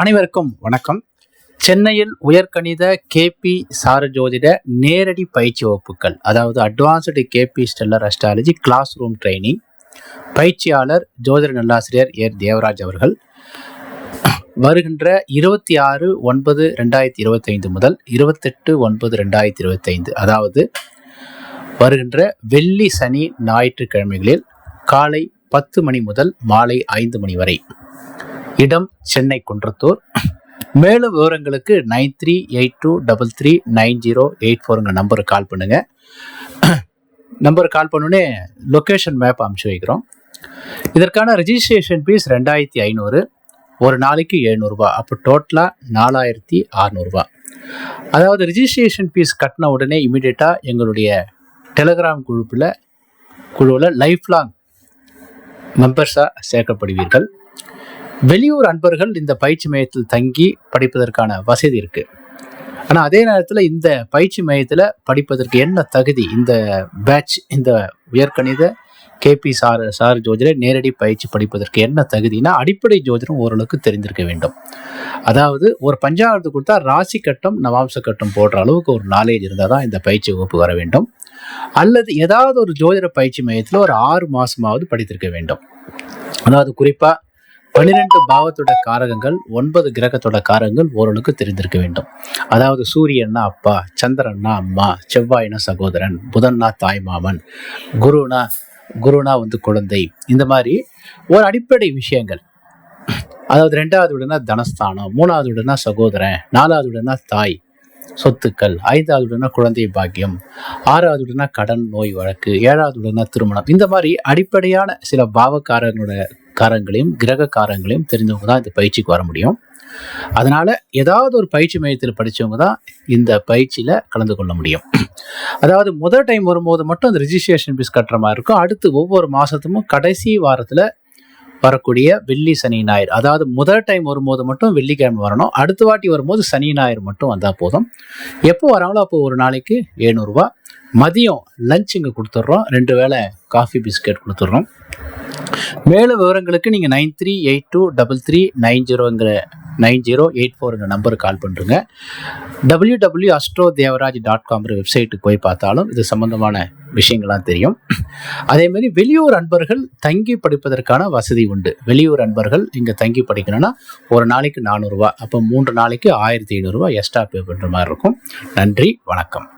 அனைவருக்கும் வணக்கம். சென்னையில் உயர்கணித கேபி சாரஜோதிட நேரடி பயிற்சி வகுப்புகள் அதாவது advanced KP stellar astrology classroom training பயிற்சியாளர் ஜோதிட நல்லாசிரியர் ஏர் தேவராஜ் அவர்கள். வருகின்ற இருபத்தி ஆறு ஒன்பது ரெண்டாயிரத்தி இருபத்தைந்து முதல் இருபத்தெட்டு ஒன்பது ரெண்டாயிரத்தி இருபத்தைந்து அதாவது வருகின்ற வெள்ளி சனி ஞாயிற்றுக்கிழமைகளில் காலை பத்து மணி முதல் மாலை ஐந்து மணி வரை. இடம் சென்னை குன்றத்தூர். மேலும் விவரங்களுக்கு nine three eight two double three nine zero eight ஃபோருங்க நம்பருக்கு கால் பண்ணுங்கள் நம்பருக்கு கால் பண்ணோடனே லொக்கேஷன் மேப் அமுச்சு வைக்கிறோம். இதற்கான ரெஜிஸ்ட்ரேஷன் ஃபீஸ் ரெண்டாயிரத்தி ஐநூறு ஒரு நாளைக்கு எழுநூறுபா அப்போ டோட்டலாக நாலாயிரத்தி அறநூறுபா. அதாவது ரிஜிஸ்ட்ரேஷன் ஃபீஸ் கட்டின உடனே இமீடியட்டாக எங்களுடைய டெலகிராம் குழுப்பில் குழுவில் லைஃப் லாங் மெம்பர்ஸாக சேர்க்கப்படுவீர்கள். வெளியூர் அன்பர்கள் இந்த பயிற்சி மையத்தில் தங்கி படிப்பதற்கான வசதி இருக்கு. ஆனால் அதே நேரத்தில் இந்த பயிற்சி மையத்தில் படிப்பதற்கு என்ன தகுதி? இந்த பேட்ச் இந்த உயர்கணித கேபி சார் சார் ஜோதிட நேரடி பயிற்சி படிப்பதற்கு என்ன தகுதினா அடிப்படை ஜோதிடம் ஓரளவுக்கு தெரிந்திருக்க வேண்டும். அதாவது ஒரு பஞ்சாபத்து கொடுத்தா ராசி கட்டம் நவாம்ச கட்டம் போடுற அளவுக்கு ஒரு நாலேஜ் இருந்தால் தான் இந்த பயிற்சி வகுப்பு வர வேண்டும். அல்லது ஏதாவது ஒரு ஜோதிட பயிற்சி மையத்தில் ஒரு ஆறு மாசமாவது படித்திருக்க வேண்டும். அதாவது குறிப்பாக பன்னிரெண்டு பாவத்தோட காரகங்கள் ஒன்பது கிரகத்தோட காரகங்கள் ஓரளவுக்கு தெரிந்திருக்க வேண்டும். அதாவது சூரியன்னா அப்பா சந்திரன்னா அம்மா செவ்வாய்னா சகோதரன் புதன்னா தாய் மாமன் குருனா குருனா வந்து குழந்தை. இந்த மாதிரி ஒரு அடிப்படை விஷயங்கள். அதாவது ரெண்டாவது உடனே தனஸ்தானம் மூணாவது உடனே சகோதரன் நாலாவது உடனே தாய் சொத்துக்கள் ஐந்தாவது உடனே குழந்தை பாக்கியம் ஆறாவது உடனே கடன் நோய் வழக்கு ஏழாவது உடனே திருமணம். இந்த மாதிரி அடிப்படையான சில பாவக்காரங்களோட காரங்களையும் கிரக காரங்களையும் தெரிஞ்சவங்க தான் இந்த பயிற்சிக்கு வர முடியும். அதனால ஏதாவது ஒரு பயிற்சி மையத்தில் படித்தவங்க தான் இந்த பயிற்சியில் கலந்து கொள்ள முடியும். அதாவது முதல் டைம் வரும்போது மட்டும் அந்த ரிஜிஸ்ட்ரேஷன் ஃபீஸ் கட்டுற மாதிரி இருக்கும். அடுத்து ஒவ்வொரு மாதத்துக்கும் கடைசி வாரத்தில் வரக்கூடிய வெள்ளி சனி ஞாயிறு. அதாவது முதல் டைம் வரும்போது மட்டும் வெள்ளிக்கிழமை வரணும். அடுத்த வாட்டி வரும்போது சனி ஞாயிறு மட்டும் வந்தால் போதும். எப்போ வராங்களோ அப்போ ஒரு நாளைக்கு எழுநூறுபா மதியம் லஞ்ச் இங்கே கொடுத்துட்றோம். ரெண்டு வேளை காஃபி பிஸ்கெட் கொடுத்துட்றோம். மேலும் விவரங்களுக்கு நீங்கள் nine three eight two double three nine ஜீரோங்கிற nine zero eight ஃபோருங்க நம்பருக்கு கால் பண்ணுறங்க W W astro Devaraj dot காம்ங்கிற வெப்சைட்டுக்கு போய் பார்த்தாலும் இது சம்மந்தமான விஷயங்கள்லாம் தெரியும். அதேமாரி வெளியூர் அன்பர்கள் தங்கி படிப்பதற்கான வசதி உண்டு. வெளியூர் அன்பர்கள் இங்கே தங்கி படிக்கணும்னா ஒரு நாளைக்கு நானூறுரூவா அப்போ மூன்று நாளைக்கு ஆயிரத்தி ஐநூறுரூவா எக்ஸ்ட்ரா பே பண்ணுற மாதிரி இருக்கும். நன்றி வணக்கம்.